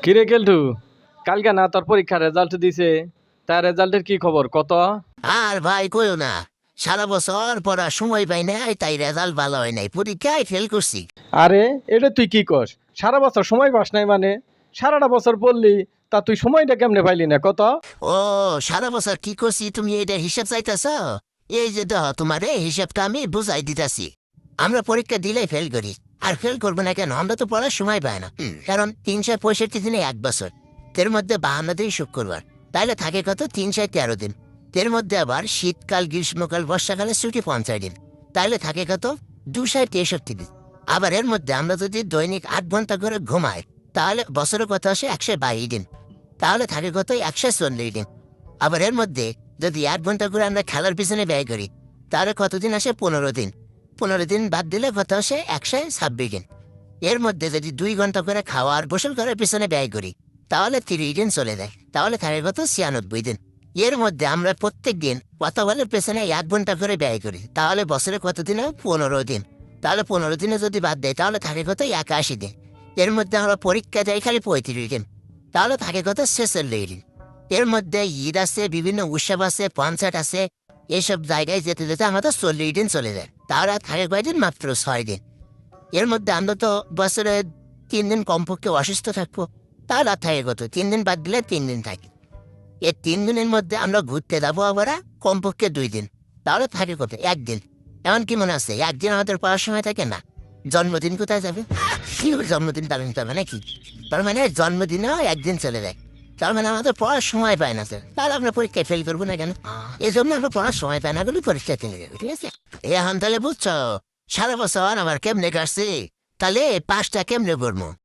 কিরে কেলটু? কালকে না তোর পরীক্ষার রেজাল্ট দিছে। তার রেজাল্টের কি খবর? কত? আর ভাই কইও না। সারা বছর পড়ার সময় পাই নাই তাই রেজাল্ট ভালো হয় নাই। পরীক্ষায় ফেল করছি। আরে এটা তুই কি কস? সারা বছর সময় পাস নাই মানে? সারাটা বছর পড়লি তা তুই সময়টা কেমনে পাইলি না? কত? ও সারা বছর কি করছি তুমি এটা হিসাব চাইতেছ? এই যে দেহ তোমার এই হিসাবটা আমি বুঝাই দিতেছি। আমরা পরীক্ষা দিলেই ফেল করি। আর ফেল করব না কেন? আমরা তো পড়ার সময় পাই না। কারণ তিনশো পঁয়ষট্টি দিনে এক বছর। এর মধ্যে বাহান্ন দিন শুক্রবার। তাইলে থাকে কত? তিনশো তেরো দিন। এর মধ্যে আবার শীতকাল গ্রীষ্মকাল বর্ষাকালে ছুটি পঞ্চাশ দিন। তাহলে থাকে কত? দুশো তেষট্টি দিন। আবার এর মধ্যে আমরা যদি দৈনিক আট ঘণ্টা করে ঘুমাই তাহলে বছরের কথা আসে একশো বাইশ দিন। তাহলে থাকে কত? একশো চল্লিশ দিন। আবার এর মধ্যে যদি এক ঘণ্টা করে আমরা খেলার পিছনে ব্যয় করি তাহলে কতদিন আসে? পনেরো দিন। পনেরো দিন বাদ দিলে কত আসে একশো ছাব্বিশ দিন। এর মধ্যে যদি দুই ঘণ্টা করে খাওয়ার গোসল করার পিছনে ব্যয় করি, তাহলে তিরিশ দিন চলে যায়। তাহলে থাকে কত ছিয়ানব্বই দিন। এর মধ্যে আমরা প্রত্যেক দিন কতবারের পেছনে এক ঘণ্টা করে ব্যয় করি, তাহলে বছরে কতদিন হয় পনেরো দিন। তাহলে পনেরো দিনে যদি বাদ দেয়, তাহলে থাকে কত একাশি দিন। এর মধ্যে আমরা পরীক্ষা যাই খালি পঁয়ত্রিশ দিন। তাহলে থাকে কত ছেচল্লিশ দিন। এর মধ্যে ঈদ আছে, বিভিন্ন উৎসব আছে কনসার্ট আছে এইসব জায়গায় যেতে যেতে আমাদের চল্লিশ দিন চলে যায়। আর থাকে কয়দিন মাত্র ছয় দিন? এর মধ্যে আমরা তো বছরে তিন দিন কমপক্ষে অসুস্থ থাকব আর থাকে কত তিন দিন বাদ দিলে তিন দিন থাকি। এই তিন দিনের মধ্যে আমরা ঘুরতে যাব আবার কমপক্ষে দুই দিন। তাহলে থাকে কত? একদিন। এমন কি মনে আছে? একদিন আমাদের পড়ার সময় থাকে না। জন্মদিন কোথায় যাবে? কি জন্মদিন পালন করবে নাকি? তার মানে জন্মদিনেও একদিন চলে যায়। তার মানে আমাদের পড়ার সময় পায় না স্যার। তাহলে আমরা পরীক্ষায় ফেল করব না কেন? এই জন্য আমরা পড়ার সময় পাই না বলে পরীক্ষা চলে যাবে ঠিক আছে? এখন তাহলে বুঝছ? সারা বছর আমার কেমনে কাটছি? তাহলে পাঁচটা কেমনে করব